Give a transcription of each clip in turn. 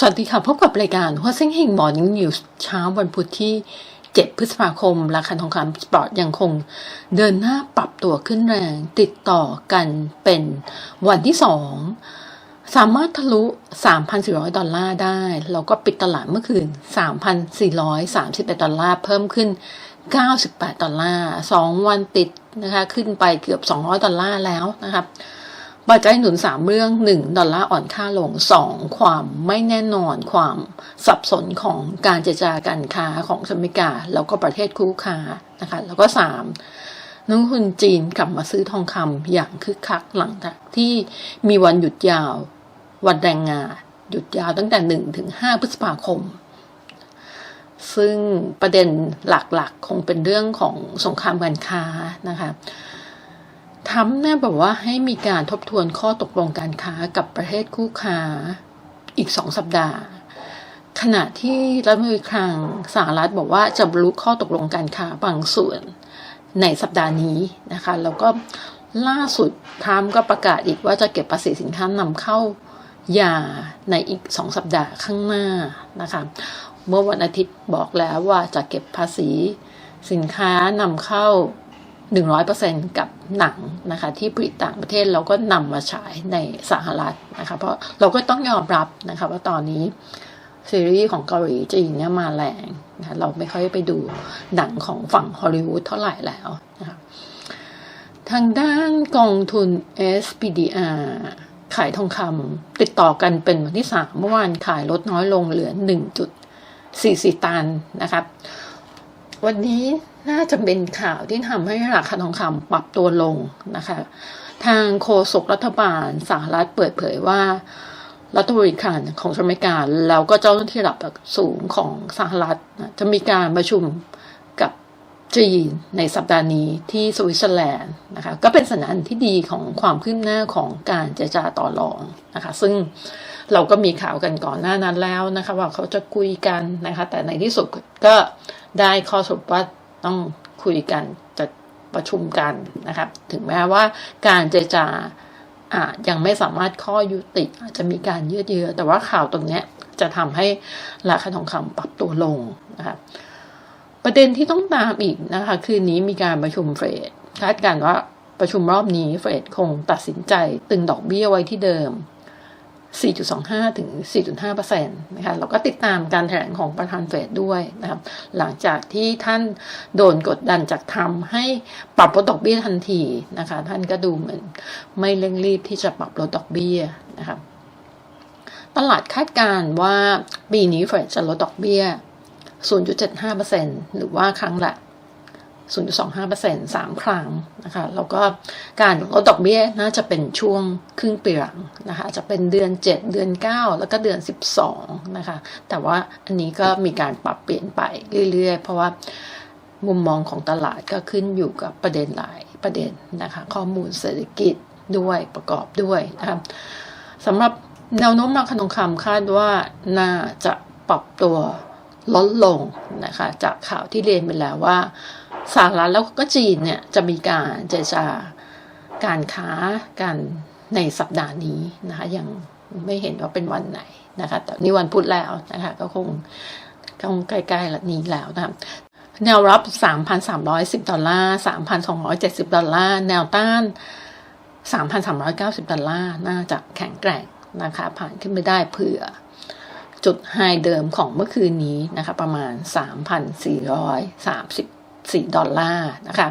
สวัสดีค่ะ พบกับรายการหัวเส้งเฮงมอร์นิ่งนิวส์เช้าวันพุธที่ 7 พฤษภาคม ราคาทองคำสปอร์ตยังคงเดินหน้าปรับตัวขึ้นแรง ติดต่อกันเป็นวันที่ 2 สามารถทะลุ 3,400 ดอลลาร์ได้ แล้วก็ปิดตลาดเมื่อคืน 3,431 ดอลลาร์เพิ่มขึ้น 98 ดอลลาร์ 2 วันติดนะคะขึ้นไปเกือบ 200 ดอลลาร์แล้วนะครับ ปัจจัยหนุนสามเรื่องหนึ่งดอลลาร์อ่อนค่าลงสองความไม่แน่นอนความสับสนของการเจรจาการค้าของสหรัฐอเมริกา แล้วก็ประเทศคู่ค้านะคะแล้วก็สามนักลงทุนจีนกลับมาซื้อทองคำอย่างคึกคักหลังจากที่มีวันหยุดยาว วันแรงงานหยุดยาวตั้งแต่หนึ่งถึงห้าพฤษภาคม ซึ่งประเด็นหลักๆ คงเป็นเรื่องของสงครามการค้านะคะ ทรัมเนี่ยบอกว่าให้มีการทบทวนข้อตกลงการค้ากับประเทศคู่ค้าอีกสองสัปดาห์ ขณะที่รัฐมนตรีคลังสหรัฐบอกว่าจะบรรลุข้อตกลงการค้าบางส่วนในสัปดาห์นี้นะคะ แล้วก็ล่าสุดทรัมป์ก็ประกาศอีกว่าจะเก็บภาษีสินค้านำเข้ายาในอีกสองสัปดาห์ข้างหน้านะคะ เมื่อวันอาทิตย์บอกแล้วว่าจะเก็บภาษีสินค้านำเข้า 100%กับหนังนะคะที่ผลิตต่างประเทศเราก็นำมาฉายในสหรัฐนะคะเพราะเราก็ต้องยอมรับนะคะว่าตอนนี้ซีรีส์ของเกาหลีจีนเนี่ยมาแรงนะเราไม่ค่อยไปดูหนังของฝั่งฮอลลีวูดเท่าไหร่แล้วนะคะทางด้านกองทุน SPDR ขายทองคำติดต่อกันเป็นวันที่สามเมื่อวานขายลดน้อยลงเหลือ 1.44 ตันนะครับ วันนี้ น่าจะเป็นข่าวที่ทำให้ราคาทองคำปรับตัวลงนะคะ ทางโฆษกรัฐบาลสหรัฐเปิดเผยว่า รัฐบริการของสหรัฐอเมริกาแล้วก็เจ้าหน้าที่ระดับสูงของสหรัฐ จะมีการประชุมกับจีนในสัปดาห์นี้ที่สวิตเซอร์แลนด์นะคะก็เป็นสัญญาณที่ดีของความคืบหน้าของการเจรจาต่อรองนะคะ ซึ่งเราก็มีข่าวกันก่อนหน้านั้นแล้วนะคะ ว่าเขาจะคุยกันนะคะ แต่ในที่สุดก็ได้ข้อสรุปว่า ต้องคุยกันจะประชุมกันนะครับ ถึงแม้ว่าการเจรจาอ่ายังไม่สามารถข้อยุติอาจจะมีการยืดเยื้อแต่ว่าข่าวตรงนี้จะทำให้ราคาทองคำปรับตัวลงนะครับประเด็นที่ต้องตามอีกนะคะ คืนนี้มีการประชุมเฟดคาดการณ์ว่าประชุมรอบนี้เฟดคงตัดสินใจตึงดอกเบี้ยไว้ที่เดิม 4.25 ถึง 4.5%นะคะเราก็ติดตามการแถลงของประธานเฟดด้วยนะครับ หลังจากที่ท่านโดนกดดันจากทำให้ปรับลดดอกเบี้ยทันทีนะคะ ท่านก็ดูเหมือนไม่เร่งรีบที่จะปรับลดดอกเบี้ยนะครับ ตลาดคาดการณ์ว่าปีนี้เฟดจะลดดอกเบี้ย 0.75%หรือว่าครั้งละ 0.25%สามครั้งนะคะแล้วก็การลดดอกเบี้ยน่าจะเป็นช่วงครึ่งปีหลังนะคะจะเป็นเดือน 7 เดือน 9 แล้วก็เดือน 12นะคะแต่ว่าอันนี้ก็มีการปรับเปลี่ยนไปเรื่อยๆ เพราะว่ามุมมองของตลาดก็ขึ้นอยู่กับประเด็นหลายประเด็นนะคะข้อมูลเศรษฐกิจด้วยประกอบด้วยนะคะสำหรับแนวโน้มราคาทองคำคาดว่าน่าจะปรับตัวลดลงนะคะจากข่าวที่เรียนไปแล้วว่า สหรัฐแล้วก็จีนเนี่ยจะมีการเจรจาการค้ากันในสัปดาห์นี้นะคะยังไม่เห็นว่าเป็นวันไหนนะคะแต่นี่วันพุธแล้วนะคะก็คงคงใกล้ๆละนี้แล้วนะคะแนวรับ 3,310 ดอลลาร์ 3,270 ดอลลาร์ แนวต้าน 3,390 ดอลลาร์ น่าจะแข็งแกร่งนะคะ ผ่านขึ้นไปได้เผื่อจุดไฮเดิมของเมื่อคืนนี้นะคะ ประมาณ 3,430 4 ดอลลาร์นะคะ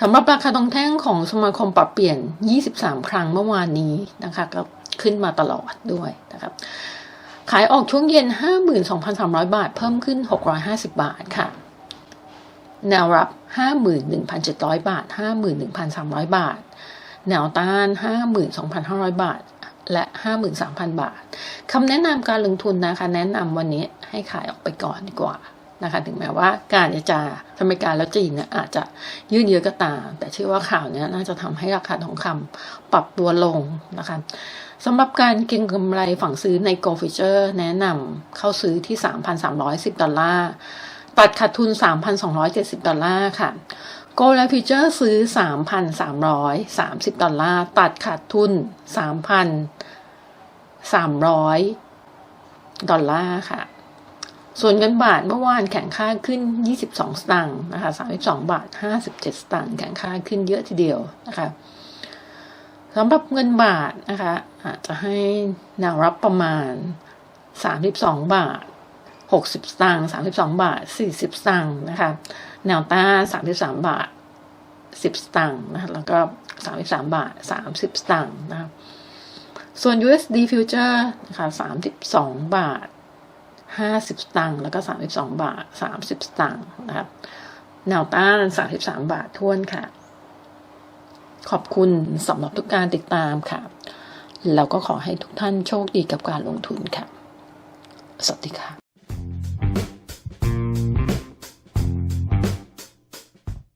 สำหรับราคาทองแท่งของสมาคมปรับเปลี่ยน 23 ครั้งเมื่อวานนี้นะคะก็ขึ้นมาตลอดด้วยนะครับขายออกช่วงเย็น 52,300 บาท เพิ่มขึ้น 650 บาทค่ะ แนวรับ 51,700 บาท 51,300 บาท แนวต้าน 52,500 บาท และ 53,000 บาท คำแนะนำการลงทุนนะคะ แนะนำวันนี้ให้ขายออกไปก่อนดีกว่า นะคะถึงแม้ว่าการเจรจาอเมริกาและจีนเนี่ยอาจจะยืดเยื้อก็ตาม แต่เชื่อว่าข่าวนี้น่าจะทำให้ราคาทองคำปรับตัวลงนะคะสำหรับการเก็งกำไรฝั่งซื้อใน g o ลฟิเ t อร์แนะนำเข้าซื้อที่ 3,310 ดอลลาร์ ตัดขาดทุน 3,270 ดอลลาร์ค่ะโกลและฟิเจอร์ซื้อ 3,330 ดอลลาร์ ตัดขาดทุน 3,300 ดอลลาร์ค่ะ ส่วนเงินบาทเมื่อวานแข่งค่าขึ้น 22 สตางค์นะคะ 32 บาท 57 สตางค์แข่งค่าขึ้นเยอะทีเดียวนะคะสำหรับเงินบาทนะคะอาจจะให้แนวรับประมาณ 32 บาท 60 สตางค์32 บาท 40 สตางค์นะคะ แนวต้าน33 บาท 10 สตางค์นะคะแล้วก็ 33 บาท 30 สตางค์นะคะ ส่วน USD future นะคะ 32 บาท ห้าสิบตังค์แล้วก็สามสิบสองบาทสามสิบตังค์นะครับแนวต้านสามสิบสามบาททวนค่ะ ขอบคุณสำหรับทุกการติดตามค่ะ แล้วก็ขอให้ทุกท่านโชคดีกับการลงทุนค่ะ สวัสดีค่ะ